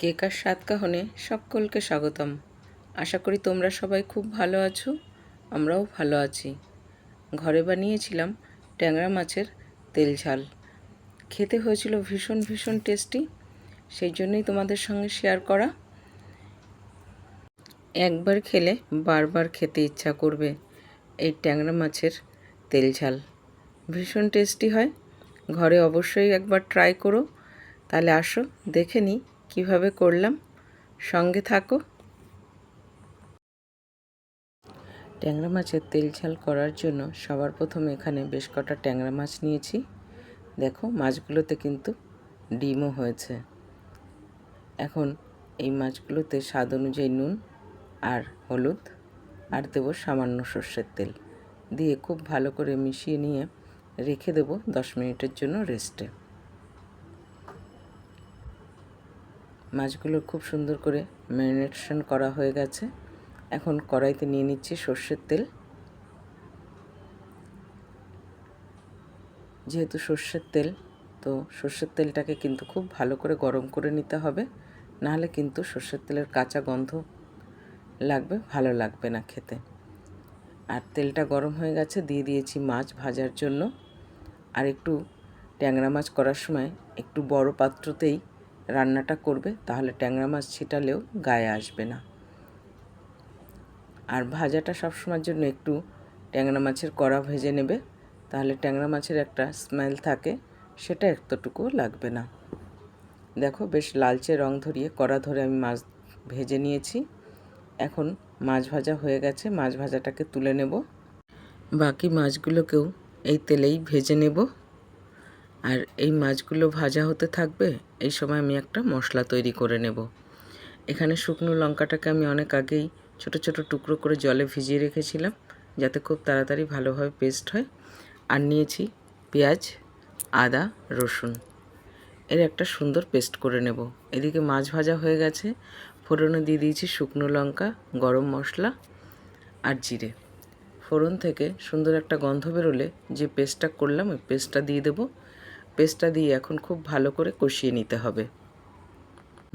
কেকার স্বাদ কাহনে সকলকে স্বাগতম। আশা করি তোমরা সবাই খুব ভালো আছো, আমরাও ভালো আছি। ঘরে বানিয়েছিলাম ট্যাংরা মাছের তেল ঝাল। খেতে হয়েছিল ভীষণ ভীষণ টেস্টি, সেই জন্যই তোমাদের সঙ্গে শেয়ার করা। একবার খেলে বারবার খেতে ইচ্ছা করবে এই ট্যাংরা মাছের তেল ঝাল। ভীষণ টেস্টি হয়, ঘরে অবশ্যই একবার ট্রাই করো। তাহলে আসো, দেখে নিই কীভাবে করলাম? সঙ্গে থাকো। ট্যাংরা মাছের তেল ঝাল করার জন্য সবার প্রথমে এখানে বেশ কটা ট্যাংরা মাছ নিয়েছি। দেখো, মাছগুলোতে কিন্তু ডিমও হয়েছে। এখন এই মাছগুলোতে স্বাদ অনুযায়ী নুন আর হলুদ আর দেবো সামান্য সর্ষের তেল। দিয়ে খুব ভালো করে মিশিয়ে নিয়ে রেখে দেবো দশ মিনিটের জন্য রেস্টে। মাছগুলো খুব সুন্দর করে ম্যারিনেশন করা হয়ে গেছে। এখন কড়াইতে নিয়ে নিচ্ছি সর্ষের তেল। যেহেতু সর্ষের তেল, তো সর্ষের তেলটাকে কিন্তু খুব ভালো করে গরম করে নিতে হবে। নাহলে কিন্তু সর্ষের তেলের কাঁচা গন্ধ লাগবে, ভালো লাগবে না খেতে। আর তেলটা গরম হয়ে গেছে, দিয়ে দিয়েছি মাছ ভাজার জন্য। আর একটু ট্যাংরা মাছ করার সময় একটু বড় পাত্রতেই রান্নাটা করবে, তাহলে ট্যাংরা মাছ ছিটালেও গায়ে আসবে না। আর ভাজাটা সবসময়ের জন্য একটু ট্যাংরা মাছের কড়া ভেজে নেবে, তাহলে ট্যাংরা মাছের একটা স্মেল থাকে, সেটা এতটুকু লাগবে না। দেখো বেশ লালচে রং ধরিয়ে কড়া ধরে আমি মাছ ভেজে নিয়েছি। এখন মাছ ভাজা হয়ে গেছে, মাছ ভাজাটাকে তুলে নেব। বাকি মাছগুলোকেও এই তেলেই ভেজে নেব। আর এই মাছগুলো ভাজা হতে থাকবে, এই সময় আমি একটা মশলা তৈরি করে নেব। এখানে শুকনো লঙ্কাটাকে আমি অনেক আগেই ছোট ছোট টুকরো করে জলে ভিজিয়ে রেখেছিলাম, যাতে খুব তাড়াতাড়ি ভালোভাবে পেস্ট হয়। আর নিয়েছি পেঁয়াজ, আদা, রসুন। এর একটা সুন্দর পেস্ট করে নেব। এদিকে মাছ ভাজা হয়ে গেছে। ফোড়নে দিয়ে দিয়েছি শুকনো লঙ্কা, গরম মশলা আর জিরে। ফোড়ন থেকে সুন্দর একটা গন্ধ বেরোলে যে পেস্টটা করলাম, ওই পেস্টটা দিয়ে দেবো। পেস্টটা দিয়ে এখন খুব ভালো করে কষিয়ে নিতে হবে।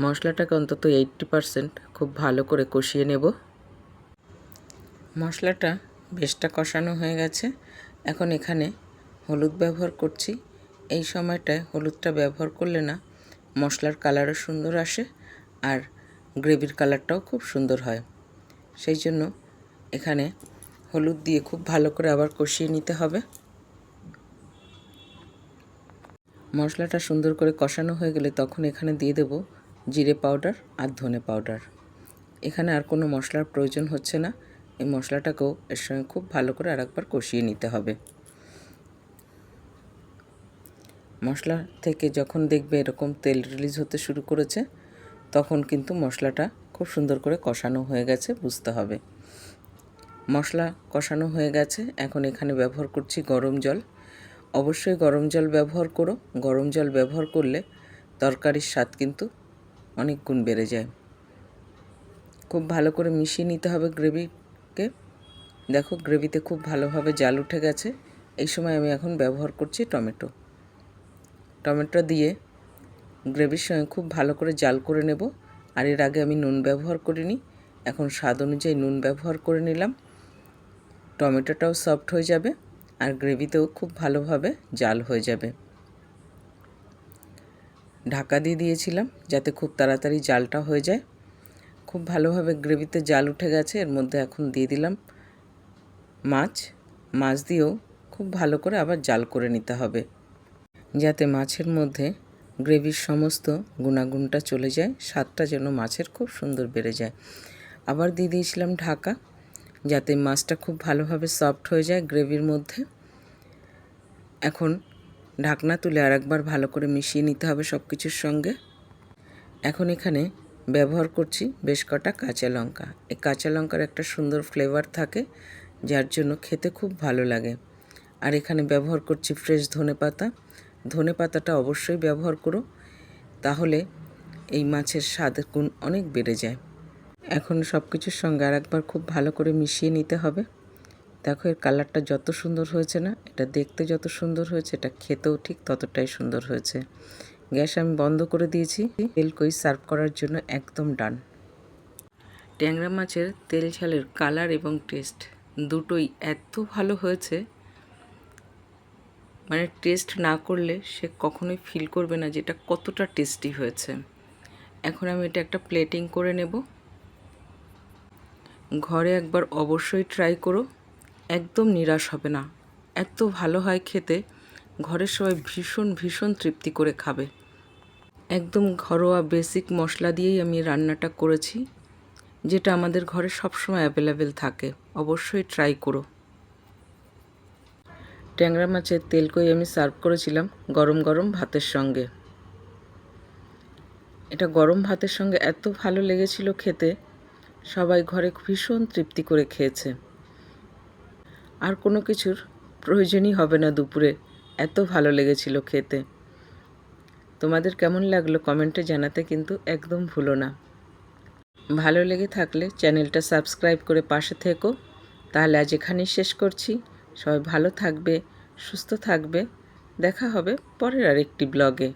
মশলাটাকে অন্তত এইট্টি পারসেন্ট খুব ভালো করে কষিয়ে নেব। মশলাটা বেশটা কষানো হয়ে গেছে। এখন এখানে হলুদ ব্যবহার করছি। এই সময়টায় হলুদটা ব্যবহার করলে না মশলার কালারও সুন্দর আসে আর গ্রেভির কালারটাও খুব সুন্দর হয়। সেই জন্য এখানে হলুদ দিয়ে খুব ভালো করে আবার কষিয়ে নিতে হবে। মশলাটা সুন্দর করে কষানো হয়ে গেলে তখন এখানে দিয়ে দেব জিরে পাউডার আর ধনে পাউডার। এখানে আর কোনো মশলার প্রয়োজন হচ্ছে না। এই মশলাটাকেও এর সঙ্গে খুব ভালো করে আরেকবার কষিয়ে নিতে হবে। মশলা থেকে যখন দেখবে এরকম তেল রিলিজ হতে শুরু করেছে, তখন কিন্তু মশলাটা খুব সুন্দর করে কষানো হয়ে গেছে, বুঝতে হবে। মশলা কষানো হয়ে গেছে, এখন এখানে ব্যবহার করছি গরম জল। অবশ্যই গরম জল ব্যবহার করো। গরম জল ব্যবহার করলে তরকারির স্বাদ কিন্তু অনেক গুণ বেড়ে যায়। খুব ভালো করে মিশিয়ে নিতে হবে গ্রেভিকে। দেখো গ্রেভিতে খুব ভালোভাবে জাল উঠে গেছে। এই সময় আমি এখন ব্যবহার করছি টমেটো। টমেটো দিয়ে গ্রেভির সঙ্গে খুব ভালো করে জাল করে নেব। আর এর আগে আমি নুন ব্যবহার করিনি। এখন স্বাদ অনুযায়ী নুন ব্যবহার করে নিলাম। টমেটোটাও সফট হয়ে যাবে। আর গ্রেভিতেও খুব ভালোভাবে জাল হয়ে যাবে। ঢাকা দিয়ে দিয়েছিলাম যাতে খুব তাড়াতাড়ি জালটা হয়ে যায়। খুব ভালোভাবে গ্রেভিতে জাল উঠে গেছে, এর মধ্যে এখন দিয়ে দিলাম মাছ। মাছ দিয়েও খুব ভালো করে আবার জাল করে নিতে হবে, যাতে মাছের মধ্যে গ্রেভির সমস্ত গুণাগুণটা চলে যায়, স্বাদটা যেন মাছের খুব সুন্দর বেড়ে যায়। আবার দিয়ে দিয়েছিলাম ঢাকা। যাতে মাছটা খুব ভালোভাবে সফট হয়ে যায় গ্রেভির মধ্যে। এখন ঢাকনা তুলে আরেকবার ভালো করে মিশিয়ে নিতে হবে সব কিছুর সঙ্গে। এখন এখানে ব্যবহার করছি বেশ কটা কাঁচা লঙ্কা। এই কাঁচা লঙ্কার একটা সুন্দর ফ্লেভার থাকে, যার জন্য খেতে খুব ভালো লাগে। আর এখানে ব্যবহার করছি ফ্রেশ ধনে পাতা। ধনে পাতাটা অবশ্যই ব্যবহার করো, তাহলে এই মাছের স্বাদের গুণ অনেক বেড়ে যায়। এখন সব কিছুর সঙ্গে আর একবার খুব ভালো করে মিশিয়ে নিতে হবে। দেখো, এর কালারটা যত সুন্দর হয়েছে না, এটা দেখতে যত সুন্দর হয়েছে, এটা খেতেও ঠিক ততটাই সুন্দর হয়েছে। গ্যাস আমি বন্ধ করে দিয়েছি। তেল কই সার্ভ করার জন্য একদম ডান। ট্যাংরা মাছের তেল ঝালের কালার এবং টেস্ট দুটোই এত ভালো হয়েছে। মানে টেস্ট না করলে সে কখনোই ফিল করবে না যে এটা কতটা টেস্টি হয়েছে। এখন আমি এটা একটা প্লেটিং করে নেব। ঘরে একবার অবশ্যই ট্রাই করো। একদম নিরাশ হবে না। এত ভালো হয় খেতে, ঘরের সবাই ভীষণ ভীষণ তৃপ্তি করে খাবে। একদম ঘরোয়া বেসিক মশলা দিয়েই আমি রান্নাটা করেছি, যেটা আমাদের ঘরে সবসময় অ্যাভেলেবেল থাকে। অবশ্যই ট্রাই করো। ট্যাংরা মাছের তেল কই আমি সার্ভ করেছিলাম গরম গরম ভাতের সঙ্গে। এটা গরম ভাতের সঙ্গে এত ভালো লেগেছিল খেতে সবাই ঘরে ভীষণ তৃপ্তি করে খেয়েছে। আর কোনো কিছুর প্রয়োজনই হবে না দুপুরে। এত ভালো লেগেছিল খেতে। তোমাদের কেমন লাগল কমেন্টে জানাতে কিন্তু একদম ভুলো না। ভালো লেগে থাকলে চ্যানেলটা সাবস্ক্রাইব করে পাশে থেকো। তাহলে আজ এখানেই শেষ করছি। সবাই ভালো থাকবে, সুস্থ থাকবে। দেখা হবে পরের আরেকটি ব্লগে।